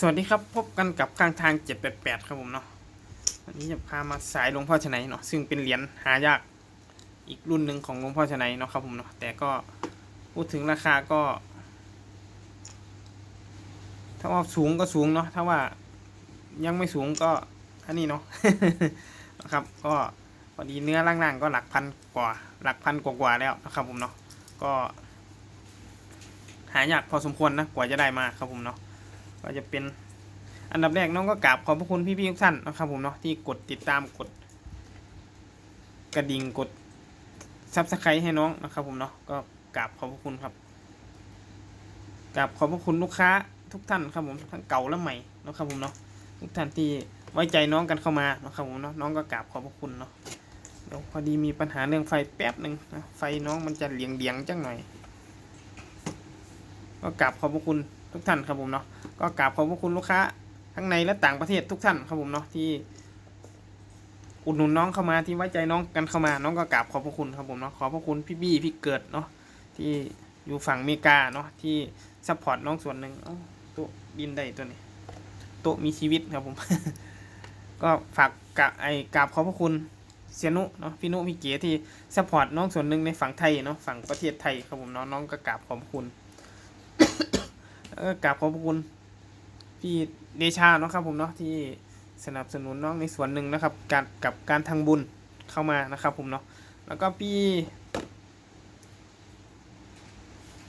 สวัสดีครับ พบกันกับข้างทาง 788 ครับผมเนาะวันนี้จะพามาสายหลวงพ่อชนัยเนาะซึ่งเป็นเหรียญหายากอีกรุ่นหนึ่งของหลวงพ่อชนัยเนาะครับผมเนาะแต่ก็พูดถึงราคาก็ ถ้าว่าสูงก็สูงเนาะถ้าว่ายังไม่สูงก็อันนี้เนาะนะครับ ก็พอดีเนื้อล่างๆก็หลักพันกว่าหลักพันกว่าๆแล้วนะครับผมเนาะก็ หายากพอสมควรนะกว่าจะได้มาครับผมเนาะ ก็จะเป็นอันดับแรกน้องก็กราบขอบพระคุณพี่ๆทุกท่านนะครับผมเนาะที่กดติดตามกด กระดิ่งกดซับสไครต์ให้น้องนะครับผมเนาะก็กราบขอบพระคุณครับกราบขอบพระคุณลูกค้าทุกท่านครับผมทั้งเก่าและใหม่นะครับผมเนาะทุกท่านที่ไว้ใจน้องกันเข้ามานะครับผมเนาะน้องก็กราบขอบพระคุณเนาะเดี๋ยวพอดีมีปัญหาเรื่องไฟแป๊บหนึ่งนะไฟน้องมันจะเหลียงเลียงจังหน่อย ก็กราบขอบพระคุณ ทุกท่านครับผมเนาะก็กราบขอบพระคุณลูกค้าทั้งในและต่างประเทศทุกท่านครับผมเนาะที่อุดหนุนน้องเข้ามาที่ไว้ใจน้องกันเข้ามา น้องก็กราบขอบพระคุณครับผมเนาะขอบพระคุณพี่บี้พี่เกิดเนาะที่อยู่ฝั่งอเมริกาเนาะที่ซัพพอร์ตน้องส่วนหนึ่งโต๊ะบินได้ตัวนี้โต๊ะมีชีวิตครับผม ก็ฝากกราบไอ้กราบขอบพระคุณเสียนุเนาะพี่นุพี่เก๋ที่ซัพพอร์ตน้องส่วนหนึ่งในฝั่งไทยเนาะฝั่งประเทศไทยครับผมเนาะน้องก็กราบขอบพระคุณ กราบขอบคุณ พี่เดชาเนาะครับผมเนาะที่สนับสนุนน้องในส่วนหนึ่งนะครับ การกับการทางบุญเข้ามานะครับผมเนาะแล้วก็พี่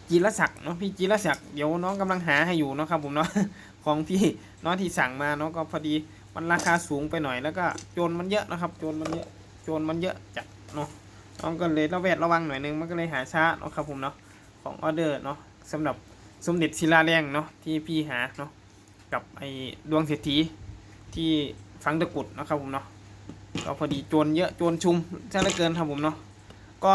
จีรศักดิ์เนาะพี่จีรศักดิ์เดี๋ยวน้องกำลังหาให้อยู่เนาะครับผมเนาะของพี่น้องที่สั่งมาเนาะก็พอดีมันราคาสูงไปหน่อยแล้วก็โจรมันเยอะนะครับ โจรมันเยอะโจรมันเยอะจัดเนาะน้องก็เลยระแวดระวังหน่อยนึงมันก็เลยหาช้าเนาะครับผมเนาะของออเดอร์เนาะสำหรับ สมเด็จศิลาแรงเนาะที่พี่หาเนาะกับไอ้ดวงเศรษฐีที่ฝังตะกุดนะครับผมเนาะก็พอดีโจรเยอะโจรชุมซะเหลือเกินครับผมเนาะก็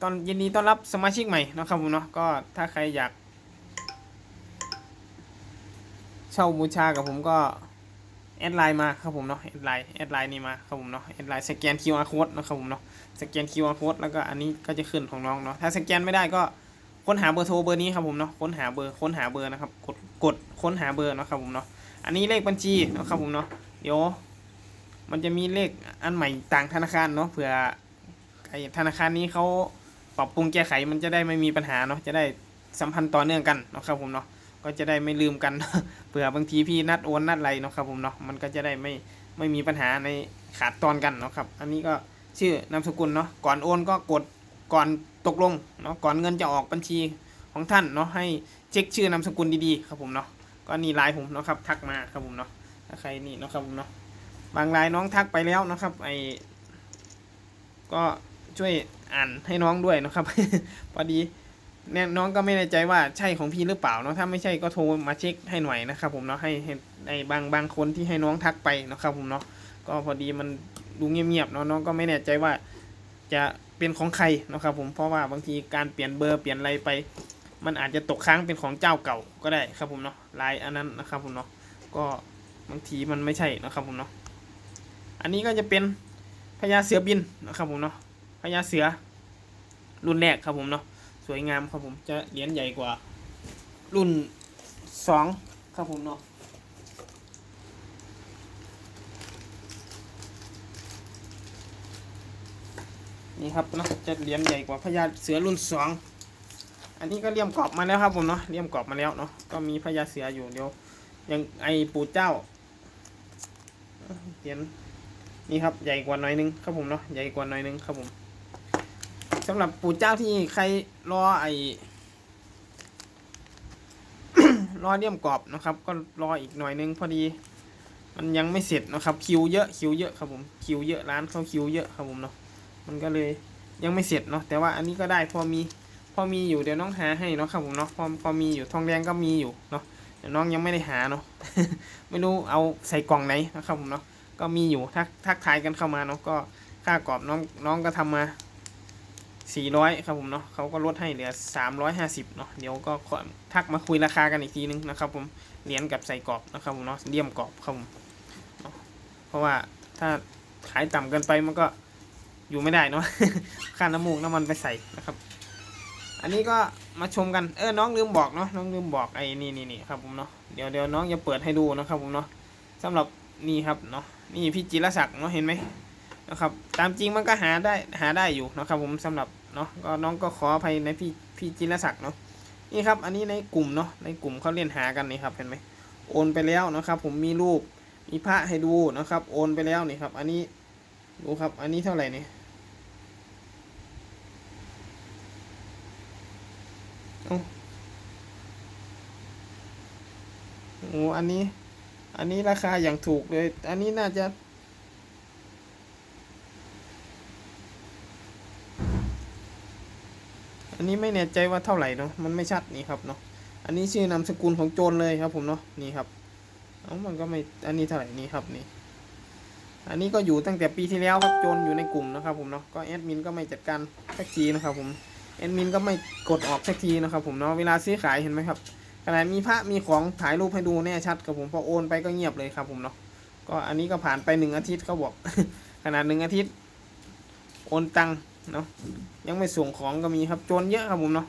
ตอนยินดีต้อนรับสมาชิกใหม่นะครับผมเนาะก็ถ้าใครอยาก เช่าบูชากับผมก็ แอดไลน์มาครับผมเนาะแอดไลน์แอดไลน์นี่มาครับผมเนาะแอดไลน์สแกน QR code นะครับผมเนาะสแกน QR code แล้วก็อันนี้ก็จะขึ้นของน้องเนาะถ้าสแกนไม่ได้ก็ค้นหาเบอร์โทรเบอร์นี้ครับผมเนาะค้นหาเบอร์ค้นหาเบอร์นะครับกดกดค้นหาเบอร์นะครับผมเนาะอันนี้เลขบัญชีนะครับผมเนาะเดี๋ยวมันจะมีเลขอันใหม่ต่างธนาคารเนาะเผื่อไอ้ธนาคารนี้เขาปรับปรุงแก้ไขมันจะได้ไม่มีปัญหาเนาะจะได้สัมพันธ์ต่อเนื่องกันนะครับผมเนาะก็จะได้ไม่ลืมกัน ผื่อบางทีพี่นัดโอนนัดอะไรเนาะครับผมเนาะมันก็จะได้ไม่ไม่มีปัญหาในขาดตอนกันเนาะครับ อันนี้ก็ชื่อนามสกุลเนาะก่อนโอนก็กดก่อนตกลงเนาะก่อนเงินจะออกบัญชีของท่านเนาะให้เช็คชื่อนามสกุลดีๆครับผมเนาะก็นี่ไลน์ผมเนาะครับทักมาครับผมเนาะถ้าใครนี่เนาะครับผมเนาะบางไลน์น้องทักไปแล้วนะครับไอก็ช่วยอ่านให้น้องด้วยนะครับ พอดี เนี่ยน้องก็ไม่แน่ใจว่าใช่ของพี่หรือเปล่าเนาะถ้าไม่ใช่ก็โทรมาเช็คให้หน่อยนะครับผมเนาะให้ให้ในบางบางคนที่ให้น้องทักไปนะครับผมเนาะก็พอดีมันดูเงียบๆเนาะน้องก็ไม่แน่ใจว่าจะเป็นของใครนะครับผมเพราะว่าบางทีการเปลี่ยนเบอร์เปลี่ยนอะไรไป มันอาจจะตกค้างเป็นของเจ้าเก่าก็ได้ครับผมเนาะลายอันนั้นนะครับผมเนาะก็บางทีมันไม่ใช่นะครับผมเนาะอันนี้ก็จะเป็นพญาเสือบินนะครับผมเนาะพญาเสือรุ่นแรกครับผมเนาะ สวยงามครับผมจะเหรียญใหญ่กว่า รุ่นสองครับผมเนาะนี่ครับเนาะจะเหรียญใหญ่กว่าพญาเสือรุ่นสองอันนี้ก็เลี่ยมกรอบมาแล้วครับผมเนาะเลี่ยมกรอบมาแล้วเนาะก็มีพญาเสืออยู่เดี๋ยวยังไอปู่เจ้าเหรียญนี่ครับใหญ่กว่าน่อยนึงครับผมเนาะใหญ่กว่าน่อยนึงครับผม สำหรับปู่เจ้าที่ใครรอไอรอเลี่ยมกรอบนะครับ ก็รออีกหน่อยนึงพอดี มันยังไม่เสร็จนะครับ คิวเยอะคิวเยอะครับผมคิวเยอะร้านเขาคิวเยอะครับผมเนาะมันก็เลยยังไม่เสร็จเนาะแต่ว่าอันนี้ก็ได้พอมีพอมีอยู่เดี๋ยวน้องหาให้เนาะครับผมเนาะพอพอมีอยู่ทองแดงก็มีอยู่เนาะเดี๋ยวน้องยังไม่ได้หาเนาะไม่รู้เอาใส่กล่องไหนนะครับผมเนาะก็มีอยู่ทักทักทายกันเข้ามาเนาะก็ค่ากรอบน้องน้องก็ทำมา 400 ครับผมเนาะเขาก็ลดให้เหลือ 350เนาะเดี๋ยวก็ทักมาคุยราคากันอีกทีนึงนะครับผมเหรียญกับใส่กรอบนะครับผมเนาะเลี่ยมกรอบครับผมเพราะว่าถ้าขายต่ำเกินไปมันก็อยู่ไม่ได้เนาะค่าน้ำมูกน้ำมันไปใส่นะครับ อันนี้ก็มาชมกันเออน้องลืมบอกเนาะน้องลืมบอกไอ้นี่นี่นี่ครับผมเนาะเดี๋ยวเดี๋ยวน้องจะเปิดให้ดูนะครับผมเนาะสำหรับนี่ครับเนาะนี่พี่จิรศักดิ์เนาะเห็นไหม นะครับ ตามจริงมันก็หาได้หาได้อยู่นะครับผมสำหรับเนาะก็น้องก็ขออภัยในพี่พี่จิรศักดิ์เนาะนี่ครับ อันนี้ในกลุ่มเนาะในกลุ่มเขาเล่นหากันนี่ครับเห็นไหมโอนไปแล้วนะครับ ผมมีรูปมีพระให้ดูนะครับ โอนไปแล้วนี่ครับ อันนี้ดูครับ อันนี้เท่าไหร่นี่โอ้อันนี้ อันนี้ราคาอย่างถูกเลย อันนี้น่าจะ อันนี้ไม่แน่ใจว่าเท่าไหร่เนาะมันไม่ชัดนี่ครับเนาะอันนี้ชื่อนามสกุลของโจรเลยครับผมเนาะนี่ครับเอ้ามันก็ไม่อันนี้เท่าไหร่นี่ครับนี่ อันนี้ก็อยู่ตั้งแต่ปีที่แล้วครับโจรอยู่ในกลุ่มนะครับผมเนาะก็แอดมินก็ไม่จัดการสักทีนะครับผมแอดมินก็ไม่กดออกสักทีนะครับผมเนาะเวลาซื้อขายเห็นไหมครับขนาดมีพระมีของถ่ายรูปให้ดูแน่ชัดครับผมพอโอนไปก็เงียบเลยครับผมเนาะก็อันนี้ก็ผ่านไปหนึ่งอาทิตย์เขาบอก ขนาดหนึ่งอาทิตย์ โอนตังค์ เนาะยังไม่ส่งของก็มีครับโจรเยอะครับผมเนาะ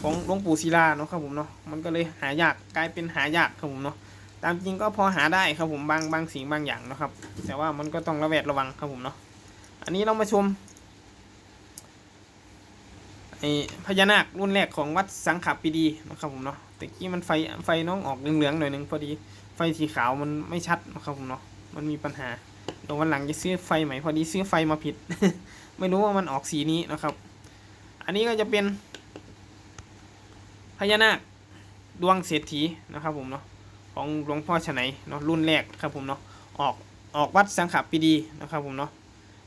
ของหลวงปู่ศิลาเนาะครับผมเนาะมันก็เลยหายากกลายเป็นหายากครับผมเนาะตามจริงก็พอหาได้ครับผมบางบางสิ่งบางอย่างนะครับ แต่ว่ามันก็ต้องระแวดระวังครับผมเนาะอันนี้เรามาชมไอ้พญานาครุ่นแรกของวัดสังขปีดีนะครับผมเนาะแต่กี้มันไฟไฟน้องออกเหลืองๆหน่อยหนึงพอดีไฟสีขาวมันไม่ชัดนะครับผมเนาะมันมีปัญหา เดี๋ยววันหลังจะซื้อไฟใหม่พอดีซื้อไฟมาผิด ไม่รู้ว่ามันออกสีนี้นะครับ อันนี้ก็จะเป็นพญานาคดวงเศรษฐีนะครับผมเนาะของหลวงพ่อฉไนเนาะรุ่นแรกครับผมเนาะออกออกวัดสังขปีดีนะครับผมเนาะ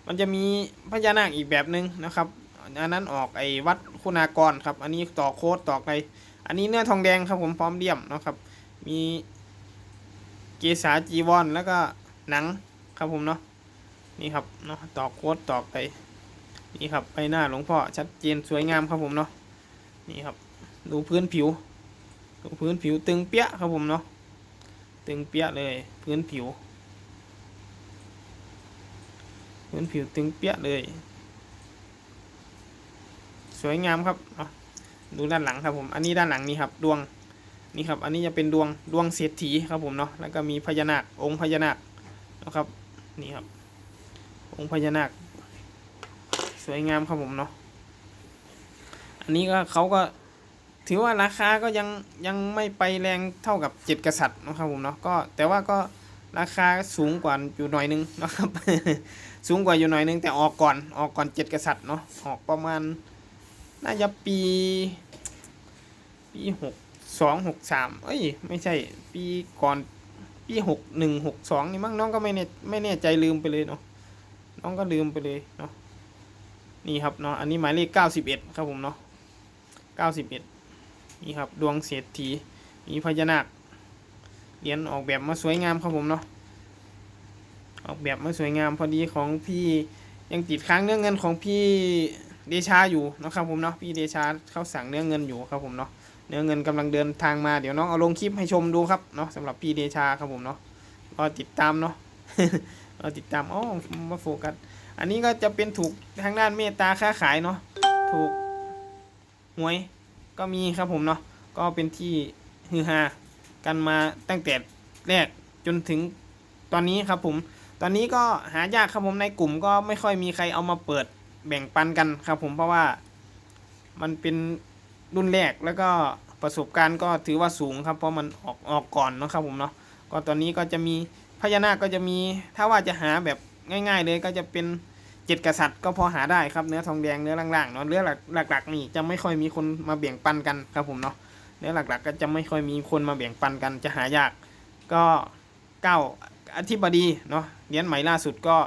มันจะมีพญานาคอีกแบบหนึ่งนะครับอันนั้นออกไอ้วัดคุณากรครับ อันนี้ต่อโค้ดต่อไปอันนี้เนื้อทองแดงครับผมพร้อมเดี่ยมเนาะครับ มีเกษาจีวรแล้วก็หนัง ครับผมเนาะนี่ครับเนาะต่อโค้ดต่อไป นี่ครับไปหน้าหลวงพ่อชัดเจนสวยงามครับผมเนาะนี่ครับ ดูพื้นผิว ดูพื้นผิวตึงเปี้ยครับผมเนาะตึงเปี้ยเลย พื้นผิว พื้นผิวตึงเปี้ยเลย สวยงามครับเอาดูด้านหลังครับผม อันนี้ด้านหลังนี่ครับดวงนี่ครับ อันนี้จะเป็นดวงดวงเศรษฐีครับผมเนาะแล้วก็มีพญานาคองค์พญานาคนะครับ นี่ครับ องค์พญานาค สวยงามครับผมเนาะ อันนี้ก็เขาก็ถือว่าราคาก็ยังยังไม่ไปแรงเท่ากับเจ็ดกษัตริย์นะครับผมเนาะ ก็แต่ว่าก็ราคาสูงกว่าอยู่หน่อยนึงนะครับ สูงกว่าอยู่หน่อยนึงแต่ออกก่อนออกก่อนเจ็ดกษัตริย์เนาะ ออกประมาณน่าจะปีปีหกสองหกสามเอ้ย ไม่ใช่ ปีก่อน ปีหกหนึ่งหกสองนี่มั้งน้องก็ไม่แน่ไม่แน่ใจลืมไปเลยเนาะน้องก็ลืมไปเลยเนาะนี่ครับเนาะอันนี้หมายเลขเก้าสิบเอ็ดครับผมเนาะเก้าสิบเอ็ดนี่ครับดวงเศรษฐีมีพญานาคเหรียญออกแบบมาสวยงามครับผมเนาะออกแบบมาสวยงามพอดีของพี่ยังติดค้างเรื่องเงินของพี่เดชาอยู่นะครับผมเนาะพี่เดชาเขาสั่งเนื้องเงินอยู่ครับผมเนาะ เนื้อเงินกำลังเดินทางมาเดี๋ยวน้องเอาลงคลิปให้ชมดูครับเนาะสำหรับพี่เดชาครับผมเนาะรอติดตามเนาะรอติดตามอ๋อมาโฟกัสอันนี้ก็จะเป็นถูกทางด้านเมตตาค้าขายเนาะถูกหวยก็มีครับผมเนาะก็เป็นที่ฮือฮากันมาตั้งแต่แรกจนถึงตอนนี้ครับผม ตอนนี้ก็หายากครับผมในกลุ่มก็ไม่ค่อยมีใครเอามาเปิดแบ่งปันกันครับผมเพราะว่ามันเป็น รุ่นแรกแล้วก็ประสบการณ์ก็ถือว่าสูงครับ เพราะมันออกออกก่อนนะครับผมเนาะก็ตอนนี้ก็จะมีพญานาคก็จะมีถ้าว่าจะหาแบบง่าย ๆ เลยก็จะเป็นเจ็ดกษัตริย์ก็พอหาได้ครับเนื้อทองแดงเนื้อล่างๆเนาะเนื้อหลักๆนี่จะไม่ค่อยมีคนมาแบ่งปันกันครับผมเนาะเนื้อหลักๆ ก็จะไม่ค่อยมีคนมาแบ่งปันกันจะหายาก ก็เก้าอธิบดีเนาะเหรียญใหม่ล่าสุดก็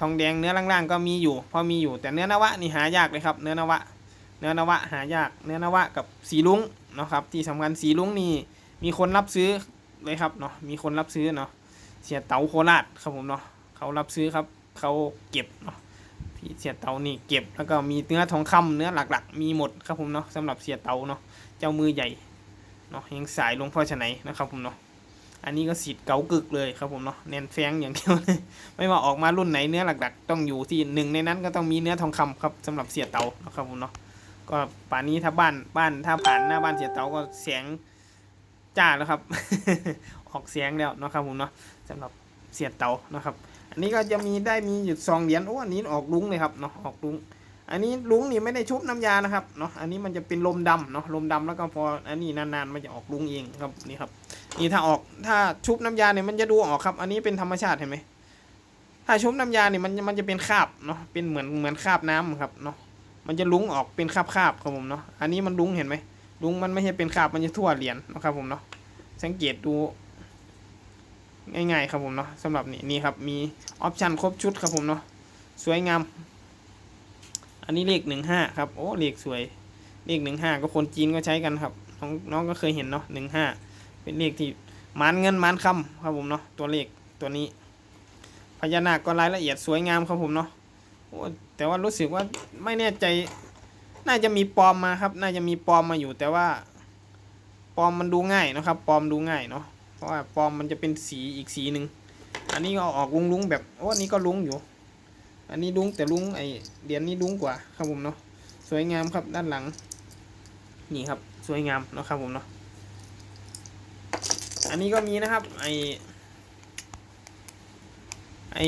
ทองแดงเนื้อล่างๆ ก็มีอยู่ พอมีอยู่แต่เนื้อนวะนี่หายากเลยครับ เนื้อนวะ เนื้อนวะหายากเนื้อนวะกับสีลุงเนาะครับที่สำคัญสีลุงนี่มีคนรับซื้อเลยครับเนาะมีคนรับซื้อเนาะเสียเต๋าโคราชครับผมเนาะเขารับซื้อครับเขาเก็บเนาะพี่เสียเตานี่เก็บแล้วก็มีเนื้อทองคำเนื้อหลักๆ มีหมดครับผมเนาะสำหรับเสียเตาเนาะเจ้ามือใหญ่เนาะยังสายหลวงพ่อชไหนนะครับผมเนาะอันนี้ก็สิทธิ์เก๋ากึกเลยครับผมเนาะเน้นแฟงอย่างเดียวเลยไม่ว่าออกมารุ่นไหนเนื้อหลักๆ ต้องอยู่ที่หนึ่งในนั้นก็ต้องมีเนื้อทองคำครับสำหรับเสียเตานะครับผมเนาะ ก็ป่านนี้ถ้าบ้านบ้านถ้าผ่านหน้าบ้านเสียเตาก็เสียงจ้าแล้วครับ ออกเสียงแล้วนะครับผมเนาะสำหรับเสียเตานะครับ อันนี้ก็จะมีได้มีอยู่ซองเหรียญโอ้อันนี้ออกลุ้งเลยครับเนาะออกลุ้ง อันนี้ลุงนี่ไม่ได้ชุบน้ำยานะครับเนาะอันนี้มันจะเป็นลมดำเนาะลมดำแล้วก็พออันนี้นานๆมันจะออกลุงเองครับนี่ครับนี่ถ้าออกถ้าชุบน้ำยาเนี่ยมันจะดูออกครับ อันนี้เป็นธรรมชาติเห็นไหมถ้าชุบน้ำยาเนี่ยมันมันจะเป็นคราบเนาะเป็นเหมือนเหมือนคราบน้ำครับเนาะ มันจะลุงออกเป็นคาบคาบๆครับผมเนาะ อันนี้มันลุงเห็นไหมลุงมันไม่ใช่เป็นคาบมันจะทั่วเหรียญนะครับผมเนาะ สังเกตดูง่ายๆครับผมเนาะสำหรับนี่นี่ครับมีออปชันครบชุดครับผมเนาะสวยงาม อันนี้เลขหนึ่งห้าครับโอ้เลขสวยเลขหนึ่งห้าก็คนจีนก็ใช้กันครับน้องน้องก็เคยเห็นเนาะหนึ่งห้าเป็นเลขที่หมานเงินหมานคำครับผมเนาะตัวเลขตัวนี้พญานาคก็รายละเอียดสวยงามครับผมเนาะโอ้ แต่ว่ารู้สึกว่าไม่แน่ใจ น่าจะมีปลอมมาครับ น่าจะมีปลอมมาอยู่ แต่ว่าปลอมมันดูง่ายนะครับปลอมดูง่ายเนาะเพราะว่าปลอมมันจะเป็นสีอีกสีหนึ่งอันนี้ก็ออกลุงๆแบบโอ้อันนี้ก็ลุงอยู่ อันนี้ลุงแต่ลุงไอเหรียญนี้ลุงกว่าครับผมเนาะสวยงามครับด้านหลัง นี่ครับสวยงามเนาะครับผมเนาะอันนี้ก็มีนะครับไอไอ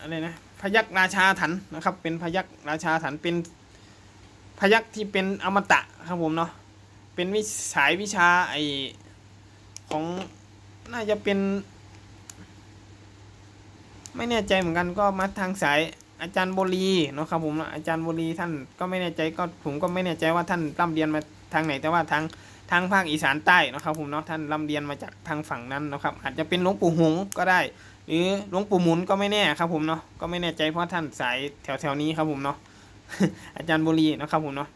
อะไรนะ พยักราชาถันนะครับ เป็นพยักราชาถันเป็นพยักที่เป็นอมตะครับผมเนาะเป็นวิสายวิชาไอของน่าจะเป็น ไม่แน่ใจเหมือนกันก็มาทางสายอาจารย์โบรีเนาะครับผมอาจารย์โบรีท่านก็ไม่แน่ใจก็ผมก็ไม่แน่ใจว่าท่านร่ำเรียนมาทางไหน แต่ว่าทางทางภาคอีสานใต้นะครับผมเนาะท่านร่ำเรียนมาจากทางฝั่งนั้นนะครับ อาจจะเป็นหลวงปู่หงก็ได้ หรือหลวงปู่หมุนก็ไม่แน่ครับผมเนาะก็ไม่แน่ใจเพราะท่านสายแถวแถวๆนี้ครับผมเนาะอาจารย์โบรีนะครับผมเนาะ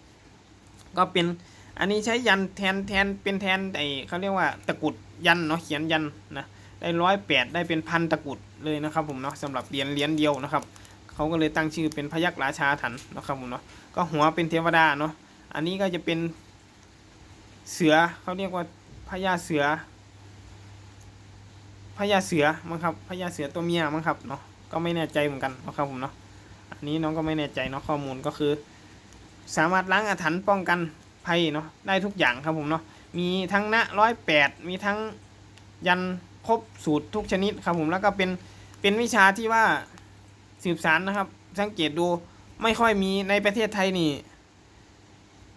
ก็เป็นอันนี้ใช้ยันแทนแทนเป็นแทนไอเขาเรียกว่าตะกุดยันเนาะเขียนยันนะได้ร้อยแปดได้เป็นพันตะกุดเลยนะครับผมเนาะสำหรับเหรียญเหรียญเดียวนะครับเขาก็เลยตั้งชื่อเป็นพยักราชาถันนะครับผมเนาะก็หัวเป็นเทวดาเนาะอันนี้ก็จะเป็นเสือเขาเรียกว่าพญาเสือ พญาเสือมั้งครับพญาเสือตัวเมียมั้งครับเนาะก็ไม่แน่ใจเหมือนกันนะครับผมเนาะอันนี้น้องก็ไม่แน่ใจเนาะข้อมูลก็คือ สามารถล้างอาถรรพ์ป้องกันภัยเนาะได้ทุกอย่างครับผมเนาะมีทั้งณร้อยแปดมีทั้งยันครบสูตรทุกชนิดครับผมแล้วก็เป็นเป็นวิชาที่ว่าสืบสารนะครับ สังเกตดูไม่ค่อยมีในประเทศไทยนี่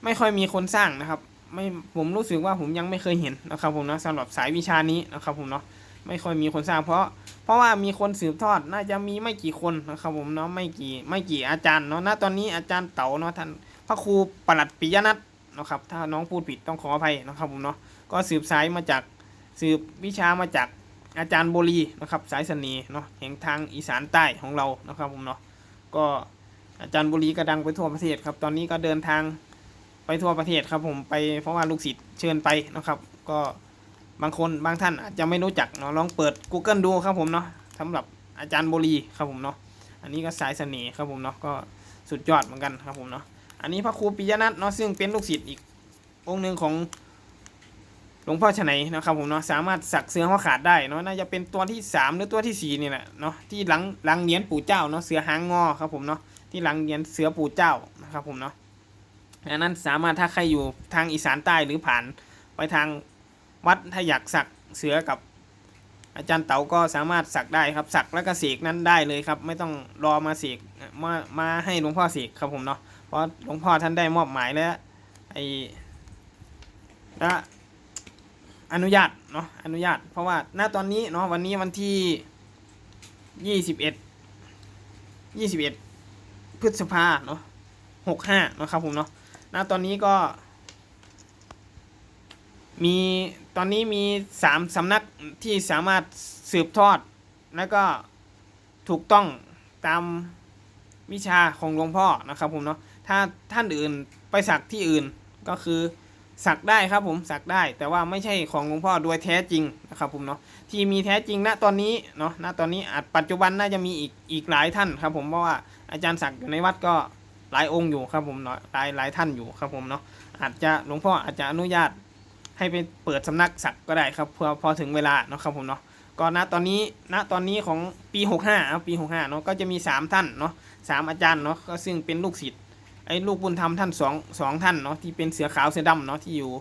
ไม่ค่อยมีคนสร้างนะครับ ไม่ผมรู้สึกว่าผมยังไม่เคยเห็นนะครับผมนะสำหรับสายวิชานี้นะครับผมเนาะ ไม่ค่อยมีคนสร้างเพราะ เพราะว่ามีคนสืบทอดน่าจะมีไม่กี่คนนะครับผมเนาะไม่กี่ไม่กี่อาจารย์เนาะณตอนนี้อาจารย์เต๋าเนาะท่านพระครูปลัดปิยนัทนะครับถ้าน้องพูดผิดต้องขออภัยนะครับผมเนาะก็สืบสายมาจากสืบวิชามาจากอาจารย์โบรีนะครับสายเสน่ห์เนาะแห่งทางอีสานใต้ของเรานะครับผมเนาะก็อาจารย์โบรีก็ดังไปทั่วประเทศครับ ตอนนี้ก็เดินทางไปทั่วประเทศครับผมไปเพราะว่าลูกศิษย์เชิญไปนะครับ ก็ บางคนบางท่านอาจจะไม่รู้จักเนาะลองเปิด Google ดูครับผมเนาะสำหรับอาจารย์โบรีครับผมเนาะอันนี้ก็สายเสน่ห์ครับผมเนาะก็สุดยอดเหมือนกันครับผมเนาะอันนี้พระครูปิยนัทเนาะซึ่งเป็นลูกศิษย์อีกองค์หนึ่งของหลวงพ่อฉไนนะครับผมเนาะสามารถสักเสือหัวขาดได้เนาะน่าจะเป็นตัวที่สามหรือตัวที่สี่นี่แหละเนาะที่หลังหลังเหรียญปู่เจ้าเนาะเสือหางงอครับผมเนาะที่หลังเหรียญเสือปู่เจ้านะครับผมเนาะอันนั้นสามารถถ้าใครอยู่ทางอีสานใต้หรือผ่านไปทาง วัดถ้าอยากสักเสือกับอาจารย์เต๋าก็สามารถสักได้ครับ สักแล้วก็เสกนั้นได้เลยครับ ไม่ต้องรอมาเสกมามาให้หลวงพ่อเสกครับผมเนาะเพราะหลวงพ่อท่านได้มอบหมายแล้วไอและอนุญาตเนาะอนุญาต เพราะว่าณตอนนี้เนาะวันนี้วันที่ยี่สิบเอ็ดยี่สิบเอ็ดพฤษภาเนาะหกห้านะครับผมเนาะณตอนนี้ก็ มีตอนนี้มีสามสำนักที่สามารถสืบทอด แล้วก็ถูกต้องตามวิชาของหลวงพ่อนะครับผมเนาะถ้าท่านอื่นไปสักที่อื่นก็คือสักได้ครับผมสักได้ แต่ว่าไม่ใช่ของหลวงพ่อโดยแท้จริงนะครับผมเนาะที่มีแท้จริงณตอนนี้เนาะณตอนนี้อาจปัจจุบันน่าจะมีอีกอีกหลายท่านครับผมเพราะว่าอาจารย์สักอยู่ในวัดก็หลายองค์อยู่ครับผมเนาะหลายหลายท่านอยู่ครับผมเนาะอาจจะหลวงพ่ออาจจะอนุญาต ให้ไปเปิดสำนักสักก็ได้ครับเพื่อพอถึงเวลาเนาะครับผมเนาะก็ณตอนนี้ณตอนนี้ของปี65อะปี65เนาะก็จะมีสามท่านเนาะสามอาจารย์เนาะก็ซึ่งเป็นลูกศิษย์ไอ้ลูกบุญธรรมท่านสองสองท่านเนาะที่เป็นเสือขาวเสือดำเนาะที่อยู่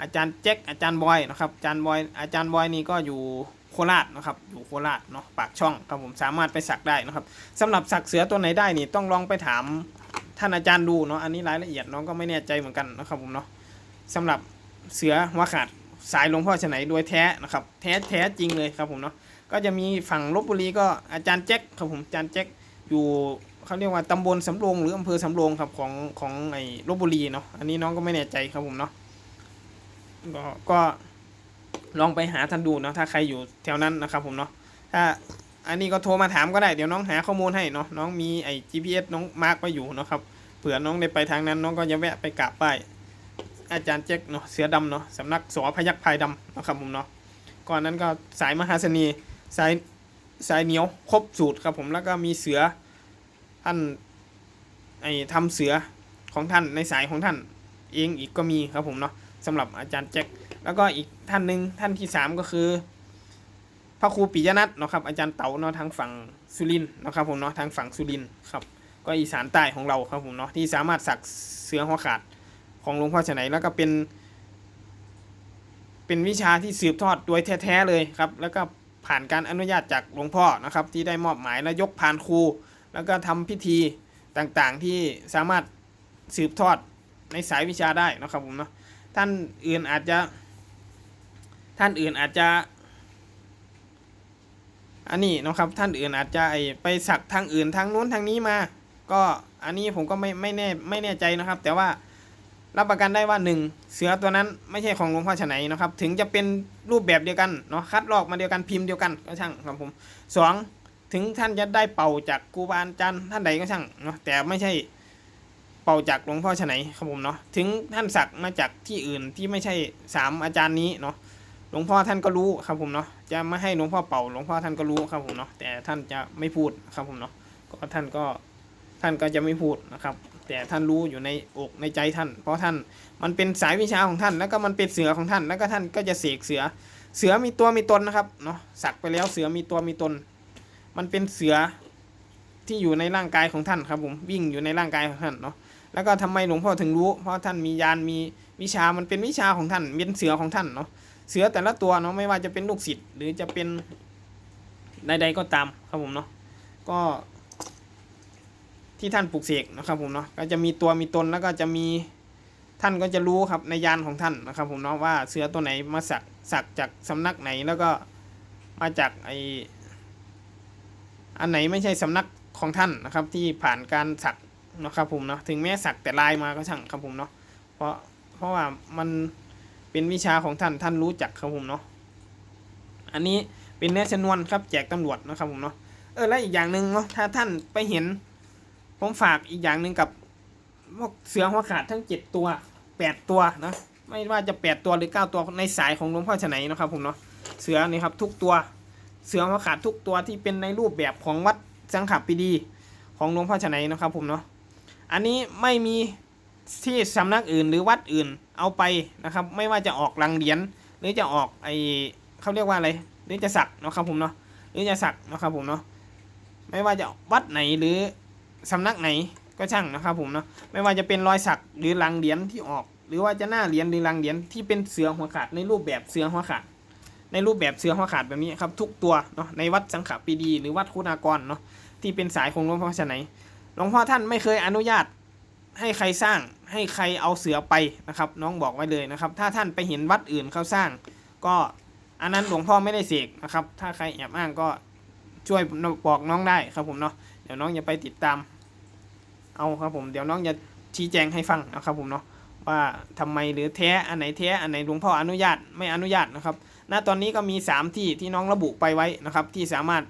อาจารย์แจ็คอาจารย์บอยนะครับอาจารย์บอยอาจารย์บอยนี่ก็อยู่โคราชนะครับอยู่โคราชเนาะปากช่องครับผมสามารถไปสักได้นะครับสำหรับสักเสือตัวไหนได้นี่ต้องลองไปถามท่านอาจารย์ดูเนาะอันนี้รายละเอียดน้องก็ไม่แน่ใจเหมือนกันนะครับผมเนาะสำหรับ เสือหัวขาดสายหลวงพ่อฉไหนโดยแท้นะครับแท้แท้จริงเลยครับผมเนาะก็จะมีฝั่งลบบุรีก็อาจารย์แจ็คครับผมอาจารย์แจ็คอยู่เขาเรียกว่าตำบลสำโรงหรืออำเภอสำโรงครับของของไอ้ลบบุรีเนาะอันนี้น้องก็ไม่แน่ใจครับผมเนาะก็ก็ลองไปหาท่านดูเนาะถ้าใครอยู่แถวนั้นนะครับผมเนาะถ้าอันนี้ก็โทรมาถามก็ได้เดี๋ยวน้องหาข้อมูลให้เนาะน้องมีไอ้ GPS น้องมาร์กไว้อยู่เนาะครับเผื่อน้องได้ไปทางนั้นน้องก็จะแวะไปกราบไหว้ อาจารย์เจ๊กเนาะเสือดำเนาะสำนักสอพยักพายดำนะครับผมเนาะก่อนนั้นก็สายมหาเสนีสายสายเหนียวครบสูตรครับผมแล้วก็มีเสือท่านไอ้ทำเสือของท่านในสายของท่านเองอีกก็มีครับผมเนาะสำหรับอาจารย์แจ็คแล้วก็อีกท่านหนึ่งท่านที่สามก็คือ พระครูปิยนัทเนาะครับอาจารย์เต๋าเนาะทางฝั่งสุรินนะครับผมเนาะทางฝั่งสุรินครับก็อีสานใต้ของเราครับผมเนาะที่สามารถสักเสือหัวขาด ของหลวงพ่อฉไหนแล้วก็เป็น เป็นวิชาที่สืบทอดโดยแท้ๆเลยครับ แล้วก็ผ่านการอนุญาตจากหลวงพ่อนะครับ ที่ได้มอบหมายและยกพานครู แล้วก็ทำพิธีต่างๆที่สามารถสืบทอดในสายวิชาได้นะครับผมเนาะท่านอื่นอาจจะ ท่านอื่นอาจจะ อันนี้นะครับท่านอื่นอาจจะไอไปสักทางอื่นทางนู้นทางนี้มา ก็อันนี้ผมก็ไม่ไม่แน่ไม่แน่ใจนะครับ แต่ว่า รับประกันได้ว่าหนึ่งเสือตัวนั้นไม่ใช่ของหลวงพ่อฉไหนนะครับ ถึงจะเป็นรูปแบบเดียวกันเนาะคัดลอกมาเดียวกันพิมพ์เดียวกันก็ช่างครับผมสองถึงท่านจะได้เป่าจากครูบาอาจารย์ท่านใดก็ช่างเนาะแต่ไม่ใช่เป่าจากหลวงพ่อฉไหนครับผมเนาะถึงท่านสักมาจากที่อื่นที่ไม่ใช่สามอาจารย์นี้เนาะหลวงพ่อท่านก็รู้ครับผมเนาะจะไม่ให้หลวงพ่อเป่าหลวงพ่อท่านก็รู้ครับผมเนาะแต่ท่านจะไม่พูดครับผมเนาะก็ท่านก็ท่านก็จะไม่พูดนะครับ แต่ท่านรู้อยู่ในอกในใจท่าน เพราะท่านมันเป็นสายวิชาของท่าน แล้วก็มันเป็นเสือของท่าน แล้วก็ท่านก็จะเสกเสือ เสือมีตัวมีตนนะครับเนาะสักไปแล้วเสือมีตัวมีตน มันเป็นเสือที่อยู่ในร่างกายของท่านครับผมวิ่งอยู่ในร่างกายของท่านเนาะแล้วก็ทำไมหลวงพ่อถึงรู้ เพราะท่านมียานมีวิชามันเป็นวิชาของท่านเป็นเสือของท่านเนาะเสือแต่ละตัวเนาะไม่ว่าจะเป็นลูกศิษย์หรือจะเป็นใดๆก็ตามครับผมเนาะก็ ที่ท่านปลูกเสกนะครับผมเนาะก็จะมีตัวมีตนแล้วก็จะมีท่านก็จะรู้ครับในยานของท่านนะครับผมเนาะว่าเสือตัวไหนมาสักสักจากสำนักไหนแล้วก็มาจากไออันไหนไม่ใช่สำนักของท่านนะครับ ที่ผ่านการสักนะครับผมเนาะถึงแม้สักแต่ลายมาก็ช่างครับผมเนาะเพราะเพราะว่ามันเป็นวิชาของท่านท่านรู้จักครับผมเนาะอันนี้เป็นเนื้อชนวนครับแจกตำรวจนะครับผมเนาะเออแล้วอีกอย่างหนึ่งเนาะถ้าท่านไปเห็น ผมฝากอีกอย่างหนึ่งกับพวกเสือหัวขาดทั้งเจ็ดตัวแปดตัวนะไม่ว่าจะแปดตัวหรือเก้าตัวในสายของหลวงพ่อฉไหนนะครับผมเนาะเสือนี่ครับทุกตัวเสือหัวขาดทุกตัวที่เป็นในรูปแบบของวัดสังขปีดีของหลวงพ่อฉไหนนะครับผมเนาะอันนี้ไม่มีที่สำนักอื่นหรือวัดอื่นเอาไปนะครับ ไม่ว่าจะออกรังเหรียญหรือจะออกไอเขาเรียกว่าอะไรหรือจะสักนะครับผมเนาะหรือจะสักนะครับผมเนาะไม่ว่าจะวัดไหนหรือ สำนักไหนก็ช่างนะครับผมเนาะไม่ว่าจะเป็นรอยสักหรือรังเหรียญที่ออก หรือว่าจะหน้าเหรียญหรือรังเหรียญที่เป็นเสือหัวขาดในรูปแบบเสือหัวขาดในรูปแบบเสือหัวขาดแบบนี้ครับทุกตัวเนาะในวัดสังขปีดี หรือวัดคุณากรเนาะที่เป็นสายของหลวงพ่อฉไหนหลวงพ่อท่านไม่เคยอนุญาตให้ใครสร้างให้ใครเอาเสือไปนะครับ น้องบอกไว้เลยนะครับ ถ้าท่านไปเห็นวัดอื่นเขาสร้าง ก็อันนั้นหลวงพ่อไม่ได้เสกนะครับ ถ้าใครแอบอ้างก็ช่วยบอกน้องได้ครับผมเนาะเดี๋ยวน้องจะไปติดตาม เอาครับผมเดี๋ยวน้องจะชี้แจงให้ฟังนะครับผมเนาะว่าทำไมหรือแท้อันไหนแท้อันไหนหลวงพ่ออนุญาตไม่อนุญาตนะครับณตอนนี้ก็มี 3 ที่ที่น้องระบุไปไว้นะครับ ที่สามารถ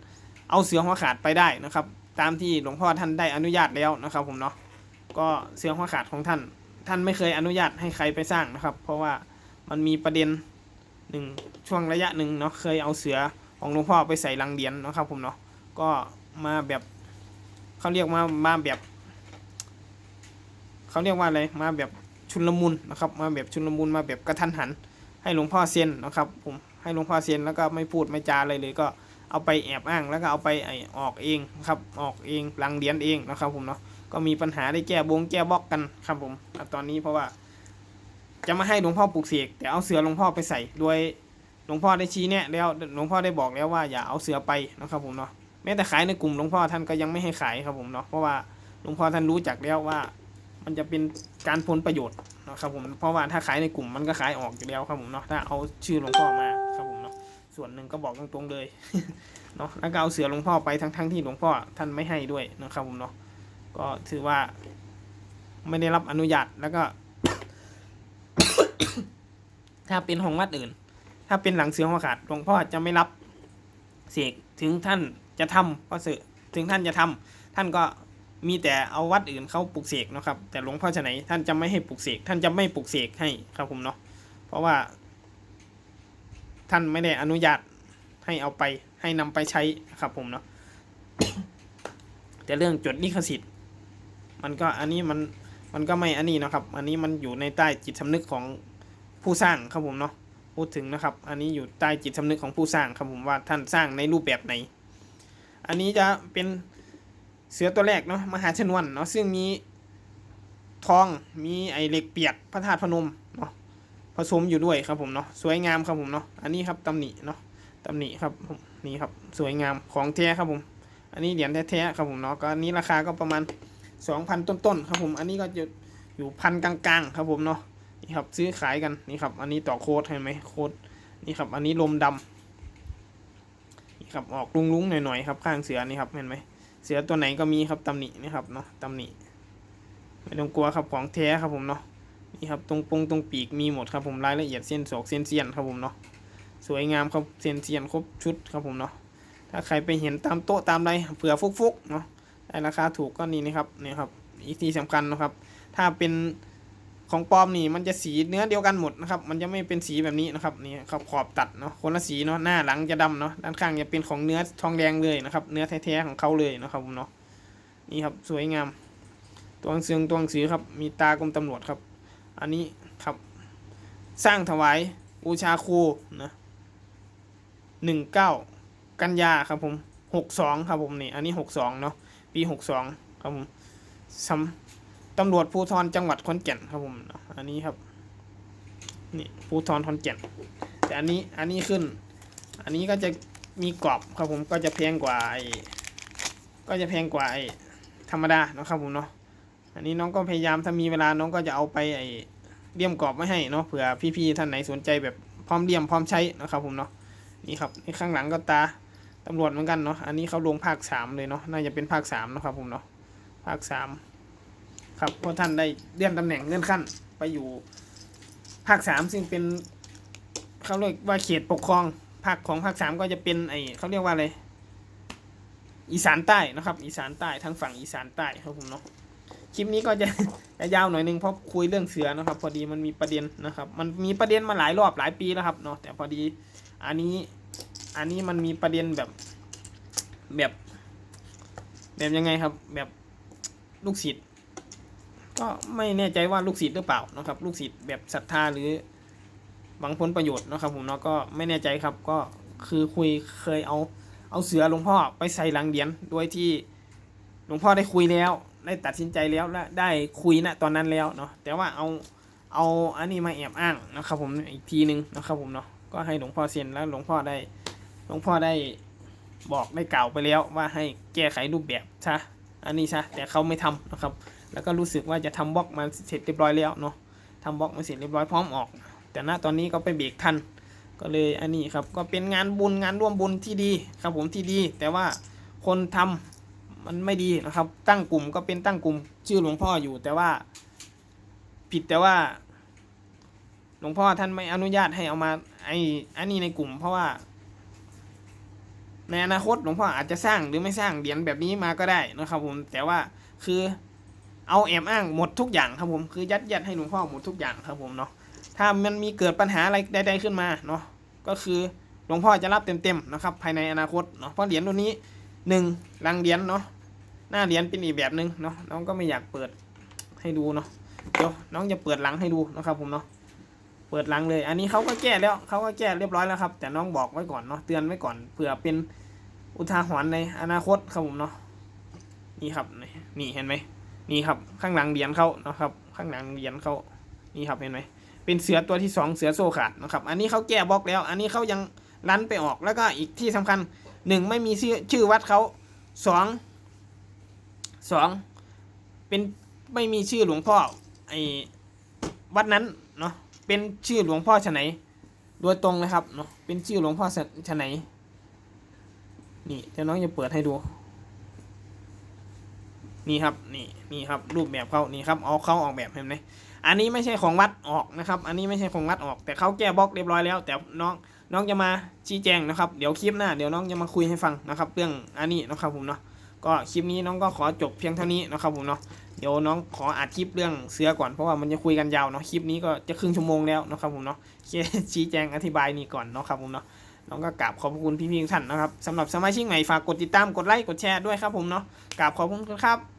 เอาเสือหัวขาดไปได้นะครับ ตามที่หลวงพ่อท่านได้อนุญาตแล้วนะครับผมเนาะก็เสือหัวขาดของท่าน ท่านไม่เคยอนุญาตให้ใครไปสร้างนะครับ เพราะว่ามันมีประเด็นหนึ่งช่วงระยะหนึ่งเนาะเคยเอาเสือของหลวงพ่อไปใส่ลังเดียนนะครับผมเนาะก็มาแบบเขาเรียกมามาแบบ เขาเรียกว่าอะไรมาแบบชุนลมุนนะครับ มาแบบชุนลมุนมาแบบกระทันหัน ให้หลวงพ่อเซ็นนะครับผมให้หลวงพ่อเซ็นแล้วก็ไม่พูดไม่จาอะไรเลยก็เอาไปแอบอ้างแล้วก็เอาไปไอออกเองครับออกเองลังเดียนเองนะครับผมเนาะก็มีปัญหาได้แก้บงแก้บล็อกกันครับผมตอนนี้เพราะว่า จะมาให้หลวงพ่อปลูกเสกแต่เอาเสือหลวงพ่อไปใส่โดยหลวงพ่อได้ชี้แนะแล้วหลวงพ่อได้บอกแล้วว่าอย่าเอาเสือไปนะครับผมเนาะแม้แต่ขายในกลุ่มหลวงพ่อท่านก็ยังไม่ให้ขายครับผมเนาะเพราะว่าหลวงพ่อท่านรู้จักแล้วว่า มันจะเป็นการผลประโยชน์นะครับผมเพราะว่าถ้าขายในกลุ่มมันก็ขายออกอยู่แล้วครับผมเนาะถ้าเอาชื่อหลวงพ่อมาครับผมเนาะส่วนหนึ่งก็บอกตรงๆเลยเนาะแล้วก็เอาเสือหลวงพ่อไปทั้งๆที่หลวงพ่อท่านไม่ให้ด้วยนะครับผมเนาะก็ถือว่า ไม่ได้รับอนุญาตแล้วก็ ถ้าเป็นของวัดอื่น ถ้าเป็นหลังเสือหัวขาดหลวงพ่อจะไม่รับเสกถึงท่านจะทำก็เสกถึงท่านจะทำท่านก็ มีแต่เอาวัดอื่นเขาปลูกเสกนะครับ แต่หลวงพ่อจะไหนท่านจะไม่ให้ปลูกเสกท่านจะไม่ปลูกเสกให้ครับผมเนาะเพราะว่า ท่านไม่ได้อนุญาตให้เอาไปให้นำไปใช้ครับผมเนาะแต่เรื่องจดลิขสิทธิ์ มันก็อันนี้มันมันก็ไม่อันนี้นะครับ อันนี้มันอยู่ในใต้จิตสำนึกของผู้สร้างครับผมเนาะพูดถึงนะครับ อันนี้อยู่ใต้จิตสำนึกของผู้สร้างครับผมว่าท่านสร้างในรูปแบบไหน อันนี้จะเป็น เสือตัวแรกเนาะมหาชนวนเนาะซึ่งมีทองมีไอเหล็กเปียกพระธาตุพนมเนาะผสมอยู่ด้วยครับผมเนาะสวยงามครับผมเนาะอันนี้ครับตำหนิเนาะตำหนิครับผมนี่ครับสวยงามของแท้ครับผม อันนี้เหรียญแท้ๆครับผมเนาะก็อันนี้ราคาก็ประมาณ 2,000 ต้นๆครับผมอันนี้ก็จะอยู่พันกลางๆ ครับผมเนาะนี่ครับซื้อขายกันนี่ครับ อันนี้ต่อโค้ดเห็นไหมโค้ดนี่ครับ อันนี้ลมดำนี่ครับออกลุงๆหน่อยๆครับข้างเสือนี่ครับเห็นไหม เสือตัวไหนก็มีครับตำหนินะครับเนาะตำหนิไม่ต้องกลัวครับของแท้ครับผมเนาะนี่ครับตรงปงตรงปีกมีหมดครับผมรายละเอียดเส้นศอกเส้นเสียนครับผมเนาะสวยงามครับเส้นเสียนครบชุดครับผมเนาะถ้าใครไปเห็นตามโต๊ะตามอะไรเผื่อฟุกๆเนาะได้ราคาถูกก็นี่นะครับนี่ครับอีกที่สำคัญนะครับ ถ้าเป็น ของปลอมนี่มันจะสีเนื้อเดียวกันหมดนะครับ มันจะไม่เป็นสีแบบนี้นะครับนี่ครับขอบตัดเนาะคนละสีเนาะหน้าหลังจะดำเนาะด้านข้างจะเป็นของเนื้อทองแดงเลยนะครับ เนื้อแท้ๆของเขาเลยนะครับผมเนาะนี่ครับสวยงาม ตัวหนังเสืองตัวหนังสือครับมีตากรมตำรวจครับ อันนี้ครับ สร้างถวายบูชาครูนะหนึ่งเก้ากันยาครับผมหกสองครับผมนี่อันนี้หกสองเนาะปีหกสองครับผมสำ ตำรวจภูธรจังหวัดขอนแก่นครับผมเนาะอันนี้ครับ นี่ภูธรขอนแก่น แต่อันนี้ อันนี้ขึ้น อันนี้ก็จะมีกรอบครับผม ก็จะแพงกว่าไอ้ ก็จะแพงกว่าไอ้ธรรมดาเนาะครับผมเนาะ อันนี้น้องก็พยายามถ้ามีเวลาน้องก็จะเอาไปไอ้เลี่ยมกรอบไว้ให้เนาะ เผื่อพี่ๆท่านไหนสนใจแบบพร้อมเลี่ยมพร้อมใช้นะครับผมเนาะ นี่ครับในข้างหลังก็ตาตำรวจเหมือนกันเนาะ อันนี้เขาลงภาคสามเลยเนาะ น่าจะเป็นภาคสามนะครับผมเนาะ ภาคสาม ครับเพราะท่านได้เลื่อนตำแหน่งเลื่อนขั้นไปอยู่ภาคสามซึ่งเป็นเขาเรียกว่าเขตปกครองภาคของภาคสามก็จะเป็นไอเขาเรียกว่าอะไรอีสานใต้นะครับ อีสานใต้ทางฝั่งอีสานใต้ครับผมเนาะคลิปนี้ก็จะจะยาวหน่อยนึงเพราะคุยเรื่องเสือนะครับ พอดีมันมีประเด็นนะครับ มันมีประเด็นมาหลายรอบหลายปีแล้วครับเนาะแต่พอดีอันนี้อันนี้มันมีประเด็นแบบแบบ แบบยังไงครับ แบบลูกศิษย์ ก็ไม่แน่ใจว่าลูกศิษย์หรือเปล่านะครับ ลูกศิษย์แบบศรัทธาหรือหวังผลประโยชน์นะครับ ผมเนาะก็ไม่แน่ใจครับก็คือคุยเคยเอาเอาเสือหลวงพ่อไปใส่หลังเหรียญโดยที่หลวงพ่อได้คุยแล้ว ได้ตัดสินใจแล้วและได้คุยณตอนนั้นแล้วเนาะแต่ว่าเอาเอาอันนี้มาแอบอ้างนะครับ ผมอีกทีนึงนะครับ ผมเนาะก็ให้หลวงพ่อเซ็นแล้วหลวงพ่อได้หลวงพ่อได้บอกได้กล่าวไปแล้วว่าให้แก้ไขรูปแบบซะอันนี้ซะแต่เขาไม่ทำนะครับ แล้วก็รู้สึกว่าจะทำบล็อกมาเสร็จเรียบร้อยแล้วเนาะทำบล็อกมาเสร็จเรียบร้อยพร้อมออก แต่ณตอนนี้ก็ไปเบรกทัน ก็เลยอันนี้ครับก็เป็นงานบุญงานร่วมบุญที่ดีครับผมที่ดี แต่ว่าคนทำมันไม่ดีนะครับ ตั้งกลุ่มก็เป็นตั้งกลุ่มชื่อหลวงพ่ออยู่ แต่ว่า ผิดแต่ว่า หลวงพ่อท่านไม่อนุญาตให้เอามาไอ้อันนี้ในกลุ่ม เพราะว่า ในอนาคตหลวงพ่ออาจจะสร้างหรือไม่สร้างเหรียญแบบนี้มาก็ได้นะครับผมแต่ว่าคือ เอาแอบอ้างหมดทุกอย่างครับผมคือยัดยัดให้หลวงพ่อหมดทุกอย่างครับผมเนาะถ้ามันมีเกิดปัญหาอะไรใดๆขึ้นมาเนาะก็คือหลวงพ่อจะรับเต็มๆนะครับภายในอนาคตเนาะเพราะเหรียญตัวนี้หนึ่งรังเหรียญเนาะหน้าเหรียญเป็นอีกแบบหนึ่งเนาะน้องก็ไม่อยากเปิดให้ดูเนาะเดี๋ยวน้องจะเปิดหลังให้ดูนะครับผมเนาะเปิดหลังเลย อันนี้เขาก็แก้แล้วเขาก็แก้เรียบร้อยแล้วครับ แต่น้องบอกไว้ก่อนเนาะเตือนไว้ก่อนเผื่อเป็นอุทาหรณ์ในอนาคตครับผมเนาะนี่ครับนี่นี่เห็นไหม นี่ครับข้างหลังเหรียญเขานะครับ ข้างหลังเหรียญเขานี่ครับเห็นไหมเป็นเสือตัวที่สองเสือโซขาดนะครับ อันนี้เขาแก้บล็อกแล้ว อันนี้เขายังลันไปออกแล้วก็อีกที่สำคัญหนึ่งไม่มีชื่อชื่อวัดเขาสองสองเป็นไม่มีชื่อหลวงพ่อไอ้วัดนั้นเนาะเป็นชื่อหลวงพ่อฉไหนโดยตรงเลยครับเนาะเป็นชื่อหลวงพ่อฉไหนนี่เดี๋ยวน้องจะเปิดให้ดู นี่ครับนี่นี่ครับรูปแบบเขานี่ครับเอาเขาออกแบบเห็นไหมอันนี้ไม่ใช่ของวัดออกนะครับ อันนี้ไม่ใช่ของวัดออก แต่เขาแก้บล็อกเรียบร้อยแล้ว แต่น้องน้องจะมาชี้แจงนะครับเดี๋ยวคลิปหน้าเดี๋ยวน้องจะมาคุยให้ฟังนะครับ เรื่องอันนี้นะครับผมเนาะก็คลิปนี้น้องก็ขอจบเพียงเท่านี้นะครับผมเนาะเดี๋ยวน้องขออัดคลิปเรื่องเสือก่อนเพราะว่ามันจะคุยกันยาวเนาะคลิปนี้ก็จะครึ่งชั่วโมงแล้วนะครับผมเนาะชี้แจงอธิบายนี่ก่อนเนาะครับผมเนาะน้องก็กราบขอบคุณพี่ๆท่านนะครับสำหรับสมาชิกใหม่ฝากกดติดตามกดไลค์กดแชร์ด้วยครับผมเนาะกราบขอบคุณครับ